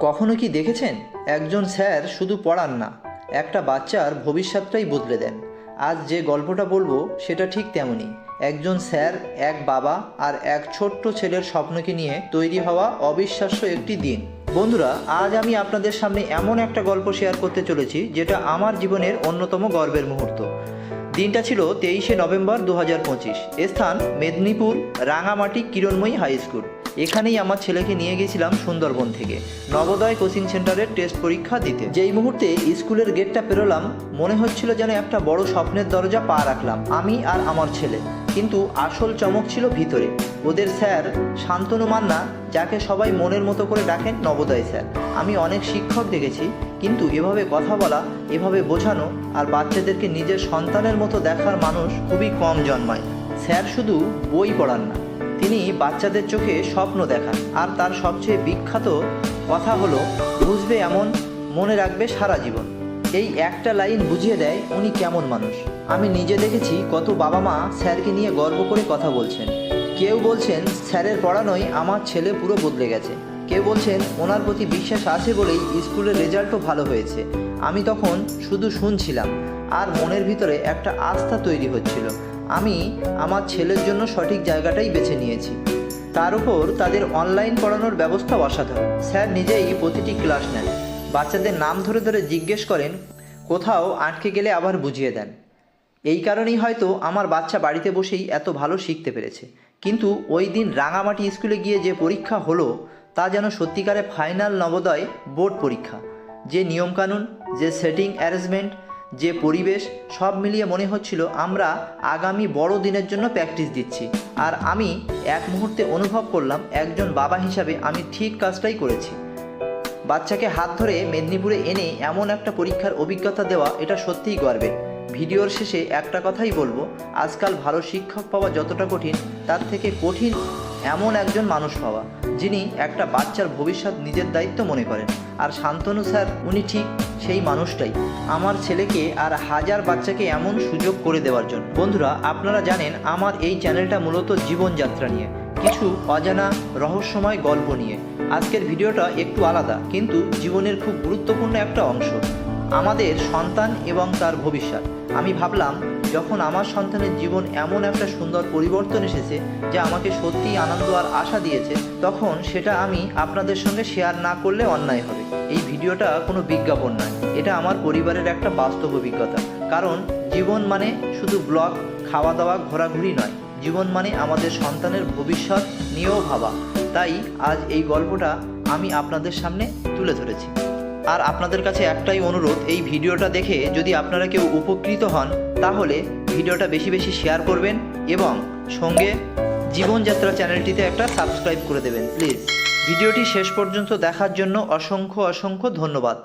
কখনো কি দেখেছেন? একজন স্যার শুধু পড়ান না, একটা বাচ্চার ভবিষ্যৎটাই বদলে দেন। আজ যে গল্পটা বলব, সেটা ঠিক তেমনই একজন স্যার, এক বাবা আর এক ছোট্ট ছেলের স্বপ্নকে নিয়ে তৈরি হওয়া অবিশ্বাস্য একটি দিন। বন্ধুরা, আজ আমি আপনাদের সামনে এমন একটা গল্প শেয়ার করতে চলেছি, যেটা আমার জীবনের অন্যতম গর্বের মুহূর্ত। দিনটা ছিল তেইশে নভেম্বর দু হাজার পঁচিশ। স্থান মেদিনীপুর রাঙামাটি কিরণময়ী হাই স্কুল। এখানেই আমার ছেলেকে নিয়ে গেছিলাম সুন্দরবন থেকে। নবোদয় কোচিং সেন্টারের টেস্ট পরীক্ষা দিতে। যেই মুহূর্তে স্কুলের গেটটা পেরোলাম, মনে হচ্ছিল যেন একটা বড় স্বপ্নের দরজা পা রাখলাম, আমি আর আমার ছেলে। কিন্তু আসল চমক ছিল ভিতরে। ওদের স্যার, শান্তনু মান্না, যাকে সবাই মনের মতো করে ডাকেন নবোদয় স্যার। আমি অনেক শিক্ষক দেখেছি, কিন্তু এভাবে কথা বলা, এভাবে বোঝানো আর বাচ্চাদেরকে নিজের সন্তানের মতো দেখার মানুষ খুবই কম জন্মায়। স্যার শুধু বই পড়ান না। তিনি বাচ্চাদের চোখে স্বপ্ন দেখান। আর তার সবচেয়ে বিখ্যাত কথা হলো, বুঝবে এমন, মনে রাখবে সারা জীবন। এই একটা লাইন বুঝিয়ে দেয় উনি কেমন মানুষ। আমি নিজে দেখেছি কত বাবা মা স্যারকে নিয়ে গর্ব করে কথা বলছেন। কেউ বলছেন, স্যারের পড়ানোই আমার ছেলে পুরো বদলে গেছে। কেউ বলছেন, ওনার প্রতি বিশ্বাস আছে বলেই স্কুলের রেজাল্টও ভালো হয়েছে। আমি তখন শুধু শুনছিলাম, আর মনের ভিতরে একটা আস্থা তৈরি হচ্ছিল। আমি আমার ছেলের জন্য সঠিক জায়গাটাই বেছে নিয়েছি। তার উপর তাদের অনলাইন পড়ানোর ব্যবস্থাও অসাধারণ। স্যার নিজেই প্রতিটি ক্লাস নেন। বাচ্চাদের নাম ধরে ধরে জিজ্ঞেস করেন, কোথাও আটকে গেলে আবার বুঝিয়ে দেন? এই কারণেই হয়তো আমার বাচ্চা বাড়িতে বসেই এত ভালো শিখতে পেরেছে। কিন্তু ওই দিন রাঙামাটি স্কুলে গিয়ে যে পরীক্ষা হলো, তা যেন সত্যিকারে ফাইনাল নবোদয় বোর্ড পরীক্ষা। যে নিয়মকানুন, যে সেটিং অ্যারেঞ্জমেন্ট যে পরিবেশ সব মিলিয়ে মনে হচ্ছিল আমরা আগামী বড় দিনের জন্য প্র্যাকটিস দিচ্ছি। আর আমি এক মুহূর্তে অনুভব করলাম একজন বাবা হিসাবে আমি ঠিক কাজটাই করেছি। বাচ্চাকে হাত ধরে মেদিনীপুরে এনে এমন একটা পরীক্ষার অভিজ্ঞতা দেওয়া এটা সত্যিই গর্বের। ভিডিওর শেষে একটা কথাই বলব, আজকাল ভালো শিক্ষক পাওয়া যতটা কঠিন, তার থেকে কঠিন এমন একজন মানুষ পাওয়া। যিনি একটা বাচ্চার ভবিষ্যৎ নিজের দায়িত্ব মনে করেন। আর শান্তনু স্যার, উনি ঠিক সেই মানুষটাই। আমার ছেলেকে আর হাজার বাচ্চাকে এমন সুযোগ করে দেওয়ার জন্য। বন্ধুরা, আপনারা জানেন আমার এই চ্যানেলটা মূলত জীবনযাত্রা নিয়ে। কিছু অজানা, রহস্যময় গল্প নিয়ে। আজকের ভিডিওটা একটু আলাদা, কিন্তু জীবনের খুব গুরুত্বপূর্ণ একটা অংশ। আমাদের সন্তান এবং তার ভবিষ্যৎ। আমি ভাবলাম যখন আমার সন্তানের জীবন এমন একটা সুন্দর পরিবর্তন এসেছে যা আমাকে সত্যিই আনন্দ আর আশা দিয়েছে, তখন সেটা আমি আপনাদের সঙ্গে শেয়ার না করলে অন্যায় হবে। এই ভিডিওটা কোনো বিজ্ঞাপন নয়। এটা আমার পরিবারের একটা বাস্তব অভিজ্ঞতা। কারণ জীবন মানে শুধু ব্লগ খাওয়া দাওয়া ঘোরাঘুরি নয়। জীবন মানে আমাদের সন্তানের ভবিষ্যৎ নিয়েও ভাবা। তাই আজ এই গল্পটা আমি আপনাদের সামনে তুলে ধরেছি। আর আপনাদের কাছে একটাই অনুরোধ, এই ভিডিওটা দেখে যদি আপনারা কেউ উপকৃত হন, তাহলে ভিডিওটা বেশি বেশি শেয়ার করবেন এবং সঙ্গে জীবনযাত্রা চ্যানেলটিতে একটা সাবস্ক্রাইব করে দেবেন, প্লিজ। ভিডিওটি শেষ পর্যন্ত দেখার জন্য অসংখ্য অসংখ্য ধন্যবাদ।